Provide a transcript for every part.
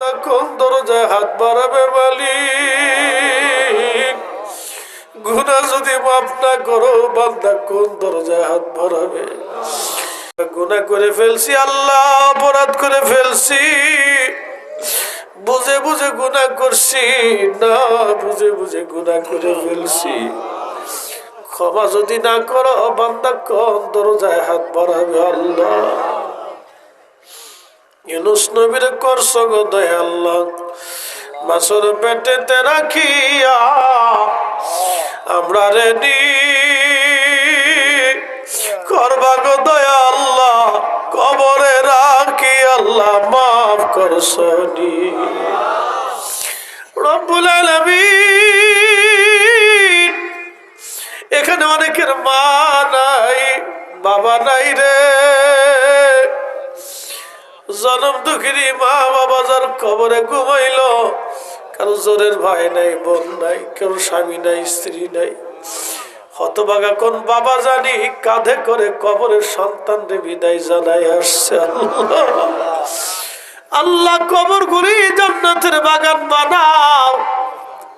কোন দরজায় হাত বাড়াবে মালিক। গুনা যদি মাফ না করো বান্দা কোন দরজায় হাত বাড়াবে। গুনা করে ফেলছি, আল্লাহ অপরাধ করে ফেলছি। বুঝে বুঝে গুনাহ করছি, না বুঝে বুঝে গুনাহ করে ফেলছি। ক্ষমা যদি না করো বান্দা কোন দরজায় হাত বাড়াবে আল্লাহ। ইউনুস নবীর করছ গো দয়া আল্লাহ মাসুর পেটেতে রাখিয়া আমরা রেডি। করবা গো দয়া আল্লাহ কবরে রাখি আল্লাহ, মাফ করছনি রব্বুল আলামিন, এখানে অনেকের মা নাই, বাবা নাই রে। জনম দুঃখিনী মা বাবা যার কবরে ঘুমাইল। কারও জোরের ভাই নাই, বোন নাই কারও স্বামী নাই, স্ত্রী নাই। হতবাগা কোন বাবা জানি কাঁধে করে কবরের সন্তান রে বিদায় জানাই আসছে আল্লাহ। কবর গুলি জান্নাতের বাগান বানাও।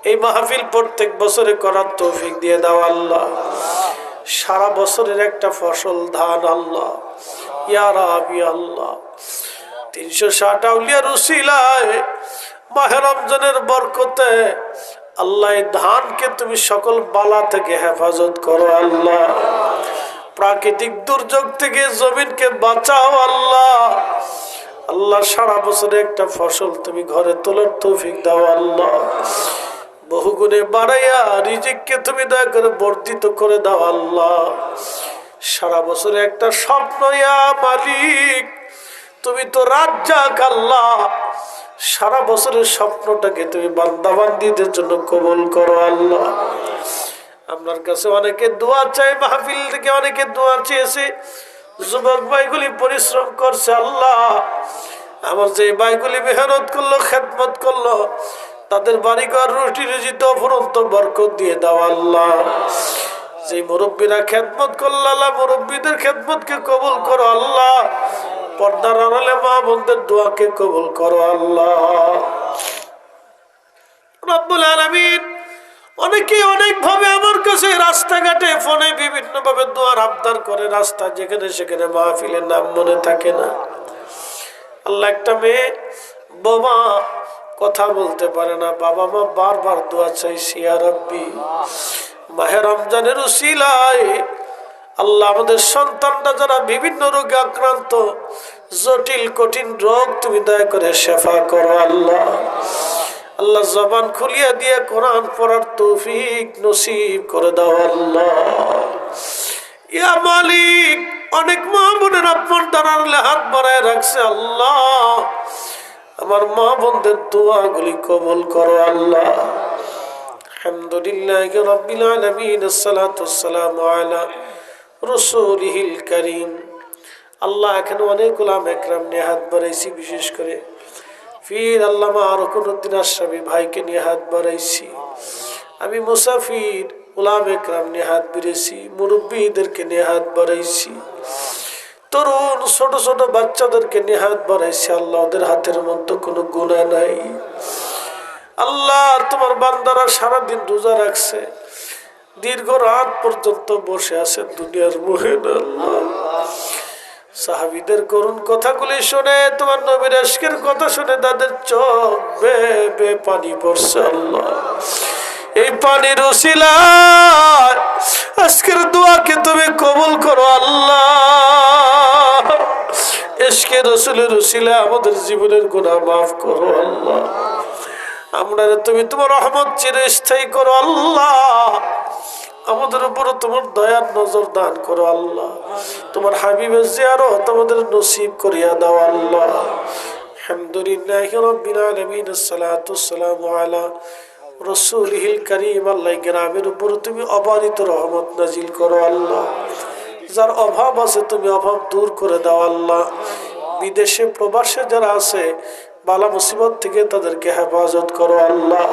এই মাহফিল প্রত্যেক বছরে করার তৌফিক দিয়ে দাও আল্লাহ। সারা বছরের একটা ফসল ধান আল্লাহ। ইয়ার আবি আল্লাহ। তিনশো ষাট আউলিয়া রুসিলায় মাহে রমজানের বরকতে আল্লাহ ধানকে তুমি সকল বালা থেকে হেফাজত করো, আল্লাহ। প্রাকৃতিক দুর্যোগ থেকে জমিনকে বাঁচাও, আল্লাহ। আল্লাহ, সারা বছরে একটা ফসল তুমি ঘরে তোলার তৌফিক দাও, আল্লাহ। বহুগুণে বাড়াইয়া রিজিককে তুমি দয়া করে বর্ধিত করে দাও, আল্লাহ। সারা বছরে একটা স্বপ্ন মালিক তুমি তো রাজ্জাক আল্লাহ। সারা বছরের স্বপ্নটাকে তুমি বান্দাবান্দিদের জন্য কবল করো আল্লাহ। আপনার কাছে অনেকে দোয়া চাই মাহফিল থেকে অনেকে দোয়া চেয়েছে। যুবক ভাইগুলি পরিশ্রম করছে আল্লাহ। আমার যে ভাইগুলি মেহনত করল, খেদমত করল, তাদের বাড়িঘর, রুটি রুজিত অফরন্ত বরকত দিয়ে দাও আল্লাহ। যে মুরব্বীরা খেদমত করল, আল্লাহ মুরব্বীদের খেদমতকে কবুল করো আল্লাহ। পর্দার আড়ালে মা বোনদের দোয়াকে কবুল করো আল্লাহ। রব্বুল আলামিন অনেকে অনেক ভাবে আমার কাছে রাস্তাঘাটে, ফোনে বিভিন্ন ভাবে দোয়ার আবদার করে রাস্তা যেখানে সেখানে মাহফিলের নাম মনে থাকে না। আল্লাহ একটা মেয়ে, বাবা কথা বলতে পারে না, বাবা মা বারবার দোয়া চাইছি আর রব্বি, মাহে রমজানের উসিলায় আল্লাহ আমাদের সন্তানরা যারা বিভিন্ন রোগে আক্রান্ত, জটিল, কঠিন রোগ তুমি দয়া করে শেফা করো আল্লাহ। আল্লাহ জবান খুলিয়া দিয়ে কোরআন পড়ার তৌফিক নসিব করে দাও আল্লাহ। ইয়া মালিক, অনেক মা বোনের আপনার দাঁড়ালে হাত বাড়ায় রাখছে আল্লাহ। আমার মা বোনদের দোয়া দোয়াগুলি কবল করো আল্লাহ। আলহামদুলিল্লাহ আসসালাতু ওয়াসসালামু আলা কারীম। আল্লাহ এখানে অনেক গোলাম একরাম নিয়ে হাত বাড়াইছি, বিশেষ করে ফির আল্লামা রকুনুদ্দিন আশরাফি ভাইকে নিয়ে হাত বাড়াইছি। আমি মুসাফির গোলাম একরাম নিয়ে হাত বেড়েছি মুরব্বীদেরকে নিয়ে হাত বাড়াইছি। তরুণ ছোট ছোট বাচ্চাদেরকে নিয়ে হাত বাড়াইছি, আল্লাহ ওদের হাতের মধ্যে কোনো গুণা নাই। আল্লাহ তোমার বান্দারা সারাদিন রোজা রাখছে। দীর্ঘ রাত পর্যন্ত বসে আছে দুনিয়ার মোহেন সাহাবিদের করুণ কথাগুলি শুনে তোমার নবীর আজকের কথা শুনে তাদের চোখ বে বে পানি পড়ছে আল্লাহ। এই পানির উসিলা আজকের দোয়াকে তুমি কবুল করো আল্লাহ। এসকে রসুলের উসিলা আমাদের জীবনের গুণা মাফ করো আল্লাহ। আমরা তুমি তোমার রহমত চিরস্থায়ী করো আল্লাহ। আমাদের উপর তোমার দয়ার নজর দান করো আল্লাহ। তোমার হাবিবের জিয়ারত আমাদের নসিব করিয়া দাও আল্লাহ। আলহামদুলিল্লাহ রাব্বিল আলামিন, আসসালাতু ওয়াসসালামু আলা রাসূলিহিল কারীম। আল্লাহ গ্রামের উপর তুমি অবারিত রহমত নাজিল করো আল্লাহ। যার অভাব আছে তুমি অভাব দূর করে দাও আল্লাহ। বিদেশে প্রবাসে যারা আছে বালা মুসিবত থেকে তাদেরকে হেফাজত করো আল্লাহ।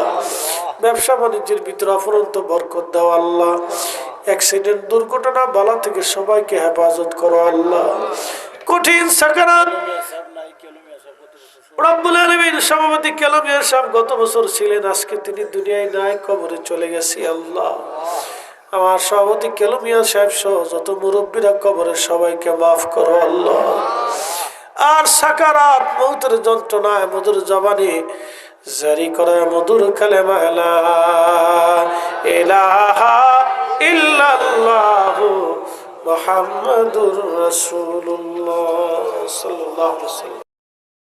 ব্যবসা বাণিজ্যের ভিতরে অফরন্ত বরকত দাও আল্লাহ। অ্যাক্সিডেন্ট দুর্ঘটনা বালা থেকে সবাইকে হেফাজত করো আল্লাহ। কঠিন সাকারাত সভাপতি কেলামিয়া সাহেব গত বছর ছিলেন, আজকে তিনি দুনিয়ায় চলে গেছি আল্লাহ। আমার সভাপতি সাহেব সহ যত মুরব্বীরা কবরে সবাইকে মাফ করো আল্লাহ। আর সাকারাত মৌতের যন্ত্রণায় মধুর জবানি জারি করে মধুর কালেমা রসুল্লাহ ইল্লাল্লাহু